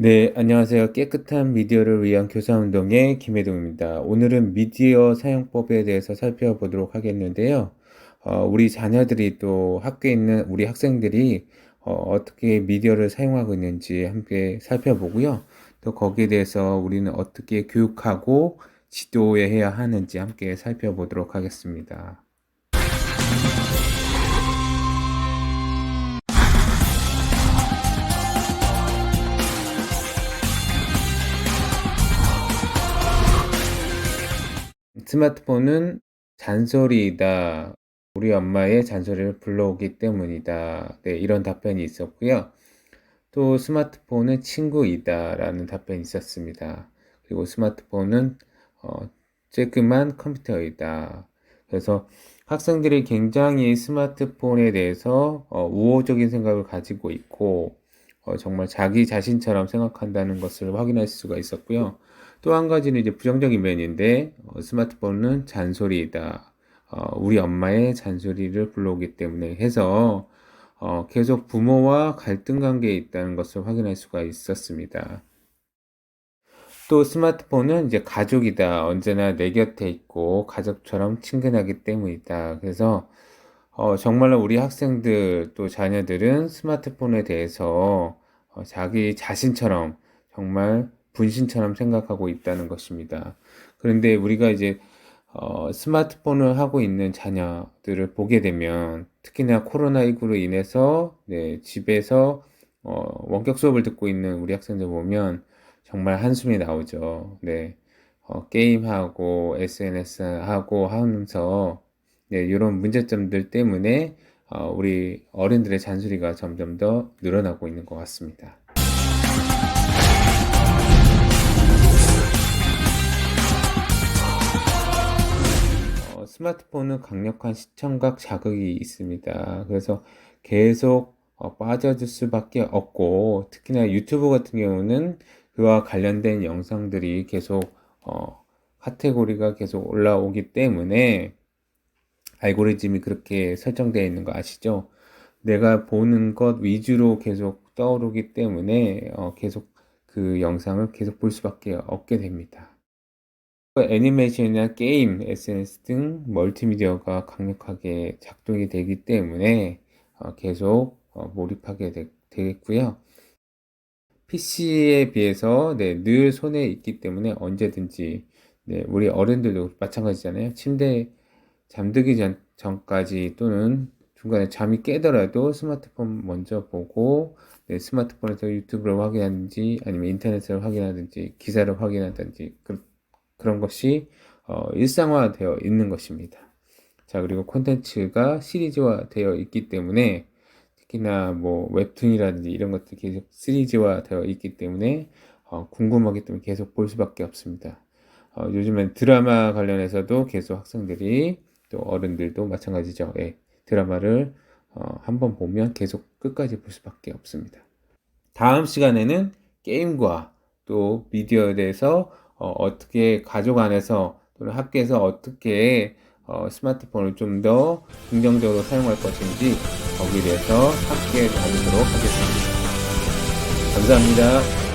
네, 안녕하세요. 깨끗한 미디어를 위한 교사운동의 김혜동입니다. 오늘은 미디어 사용법에 대해서 살펴보도록 하겠는데요. 어, 우리 자녀들이 또 학교에 있는 우리 학생들이 어, 떻게 미디어를 사용하고 있는지 함께 살펴보고요. 또 거기에 대해서 우리는 어떻게 교육하고 지도해야 하는지 함께 살펴보도록 하겠습니다. 스마트폰은 잔소리이다. 우리 엄마의 잔소리를 불러오기 때문이다. 네, 이런 답변이 있었고요. 또 스마트폰은 친구이다. 라는 답변이 있었습니다. 그리고 스마트폰은 어, 쬐끔한 컴퓨터이다. 그래서 학생들이 굉장히 스마트폰에 대해서 어, 우호적인 생각을 가지고 있고 어, 정말 자기 자신처럼 생각한다는 것을 확인할 수가 있었고요. 또 한 가지는 이제 부정적인 면인데 어, 스마트폰은 잔소리이다. 어, 우리 엄마의 잔소리를 불러오기 때문에 해서 어, 계속 부모와 갈등 관계에 있다는 것을 확인할 수가 있었습니다. 또 스마트폰은 이제 가족이다. 언제나 내 곁에 있고 가족처럼 친근하기 때문이다. 그래서 어, 정말로 우리 학생들 또 자녀들은 스마트폰에 대해서 어, 자기 자신처럼 정말 분신처럼 생각하고 있다는 것입니다. 그런데 우리가 이제 어, 스마트폰을 하고 있는 자녀들을 보게 되면 특히나 코로나19로 인해서 네, 집에서 어, 원격 수업을 듣고 있는 우리 학생들 보면 정말 한숨이 나오죠. 네. 어, 게임하고 SNS 하고 하면서 네, 이런 문제점들 때문에 어, 우리 어른들의 잔소리가 점점 더 늘어나고 있는 것 같습니다. 스마트폰은 강력한 시청각 자극이 있습니다. 그래서 계속 어, 빠져들 수밖에 없고 특히나 유튜브 같은 경우는 그와 관련된 영상들이 계속 어, 카테고리가 계속 올라오기 때문에 알고리즘이 그렇게 설정되어 있는 거 아시죠? 내가 보는 것 위주로 계속 떠오르기 때문에 어, 계속 그 영상을 계속 볼 수밖에 없게 됩니다. 애니메이션이나 게임, SNS 등 멀티미디어가 강력하게 작동이 되기 때문에 어, 계속 어, 몰입하게 되, 겠고요 PC에 비해서 네, 늘 손에 있기 때문에 언제든지 네, 우리 어른들도 마찬가지잖아요. 침대 잠들기 전, 전까지 또는 중간에 잠이 깨더라도 스마트폰 먼저 보고 네, 스마트폰에서 유튜브를 확인하든지 아니면 인터넷을 확인하든지 기사를 확인하든지 그, 런 것이 어, 일상화되어 있는 것입니다. 자 그리고 콘텐츠가 시리즈화 되어 있기 때문에 특히나 뭐 웹툰이라든지 이런 것들이 계속 시리즈화 되어 있기 때문에 어, 궁금하기 때문에 계속 볼 수밖에 없습니다. 어, 요즘엔 드라마 관련해서도 계속 학생들이 또 어른들도 마찬가지죠. 예, 드라마를 어, 한번 보면 계속 끝까지 볼 수밖에 없습니다. 다음 시간에는 게임과 또 미디어에 대해서 어, 떻게 가족 안에서 또는 학교에서 어떻게 어, 스마트폰을 좀 더 긍정적으로 사용할 것인지 거기에 대해서 함께 나누도록 하겠습니다. 감사합니다.